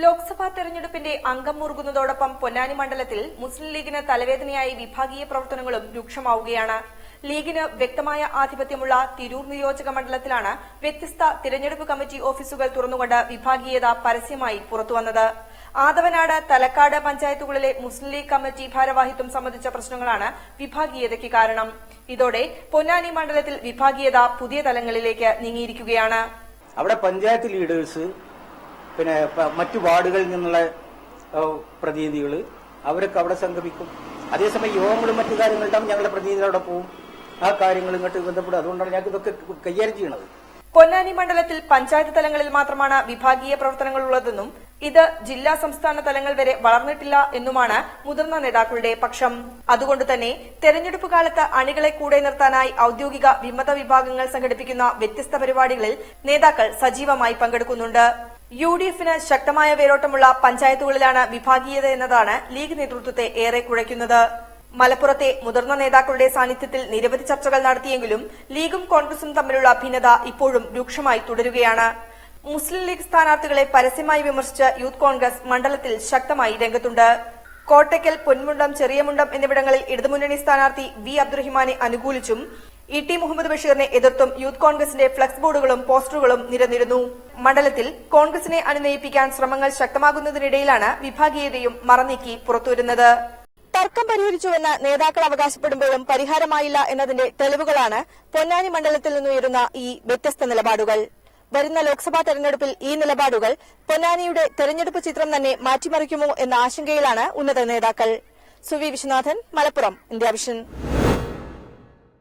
ലോക്സഭാ തെരഞ്ഞെടുപ്പിന്റെ അംഗം മുറുകുന്നതോടൊപ്പം പൊന്നാനി മണ്ഡലത്തിൽ മുസ്ലിം ലീഗിന് തലവേദനയായി വിഭാഗീയ പ്രവർത്തനങ്ങളും രൂക്ഷമാവുകയാണ്. ലീഗിന് വ്യക്തമായ ആധിപത്യമുള്ള തിരൂർ നിയോജക മണ്ഡലത്തിലാണ് വ്യത്യസ്ത തിരഞ്ഞെടുപ്പ് കമ്മിറ്റി ഓഫീസുകൾ തുറന്നുകൊണ്ട് വിഭാഗീയത പരസ്യമായി പുറത്തുവന്നത്. ആദവനാട് തലക്കാട് പഞ്ചായത്തുകളിലെ മുസ്ലിം ലീഗ് കമ്മിറ്റി ഭാരവാഹിത്വം സംബന്ധിച്ച പ്രശ്നങ്ങളാണ് വിഭാഗീയതയ്ക്ക് കാരണം. ഇതോടെ പൊന്നാനി മണ്ഡലത്തിൽ വിഭാഗീയത പുതിയ തലങ്ങളിലേക്ക് നീങ്ങിയിരിക്കുകയാണ്. അവിടെ പഞ്ചായത്ത് ലീഡേഴ്സ് പിന്നെ മറ്റു വാർഡുകളിൽ നിന്നുള്ള പ്രതിനിധികൾ അവരൊക്കെ അവിടെ സംഗമിക്കും. അതേസമയം യോഗങ്ങളും മറ്റു കാര്യങ്ങളുണ്ടാകും ഞങ്ങളുടെ പ്രതിനിധികൾ അവിടെ പോവും. ആ കാര്യങ്ങൾ ഇങ്ങോട്ട് ബന്ധപ്പെടും. അതുകൊണ്ടാണ് ഞങ്ങൾക്ക് ഇതൊക്കെ കൈകാര്യം ചെയ്യുന്നത് പൊന്നാനി മണ്ഡലത്തിൽ പഞ്ചായത്ത് തലങ്ങളിൽ മാത്രമാണ് വിഭാഗീയ പ്രവർത്തനങ്ങൾ ഉള്ളതെന്നും ഇത് ജില്ലാ സംസ്ഥാന തലങ്ങൾ വരെ വളർന്നിട്ടില്ല എന്നുമാണ് മുതിർന്ന നേതാക്കളുടെ പക്ഷം. അതുകൊണ്ട് തന്നെ തെരഞ്ഞെടുപ്പ് കാലത്ത് അണികളെ കൂടെ നിർത്താനായി ഔദ്യോഗിക വിമത വിഭാഗങ്ങൾ സംഘടിപ്പിക്കുന്ന വ്യത്യസ്ത പരിപാടികളിൽ നേതാക്കൾ സജീവമായി പങ്കെടുക്കുന്നുണ്ട്. യു ഡി എഫിന് ശക്തമായ വേരോട്ടമുള്ള പഞ്ചായത്തുകളിലാണ് വിഭാഗീയത എന്നതാണ് ലീഗ് നേതൃത്വത്തെ ഏറെ കുഴയ്ക്കുന്നത്. മലപ്പുറത്തെ മുതിർന്ന നേതാക്കളുടെ സാന്നിധ്യത്തിൽ നിരവധി ചർച്ചകൾ നടത്തിയെങ്കിലും ലീഗും കോൺഗ്രസും തമ്മിലുള്ള ഭിന്നത ഇപ്പോഴും രൂക്ഷമായി തുടരുകയാണ്. മുസ്ലിം ലീഗ് സ്ഥാനാർത്ഥികളെ പരസ്യമായി വിമർശിച്ച് യൂത്ത് കോൺഗ്രസ് മണ്ഡലത്തിൽ ശക്തമായി രംഗത്തുണ്ട്. കോട്ടയ്ക്കൽ പൊന്മുണ്ടം ചെറിയമുണ്ടം എന്നിവിടങ്ങളിൽ ഇടതുമുന്നണി സ്ഥാനാർത്ഥി വി അബ്ദുറഹിമാനെ അനുകൂലിച്ചും ഇ ടി മുഹമ്മദ് ബഷീറിനെ എതിർത്തും യൂത്ത് കോൺഗ്രസിന്റെ ഫ്ലക്സ് ബോർഡുകളും പോസ്റ്ററുകളും നിരന്നിരുന്നു. മണ്ഡലത്തിൽ കോൺഗ്രസിനെ അനുനയിപ്പിക്കാൻ ശ്രമങ്ങൾ ശക്തമാകുന്നതിനിടയിലാണ് വിഭാഗീയതയും മറനീക്കി പുറത്തുവരുന്നത്. തർക്കം പരിഹരിച്ചുവെന്ന് നേതാക്കൾ അവകാശപ്പെടുമ്പോഴും പരിഹാരമായില്ല എന്നതിന്റെ തെളിവുകളാണ് പൊന്നാനി മണ്ഡലത്തിൽ നിന്നുയരുന്ന ഈ വ്യത്യസ്ത നിലപാടുകൾ. വരുന്ന ലോക്സഭാ തെരഞ്ഞെടുപ്പിൽ ഈ നിലപാടുകൾ പൊന്നാനിയുടെ തെരഞ്ഞെടുപ്പ് ചിത്രം തന്നെ മാറ്റിമറിക്കുമോ എന്ന ആശങ്കയിലാണ് ഉന്നത നേതാക്കൾ. Suvi Viswanathan Malappuram India Vision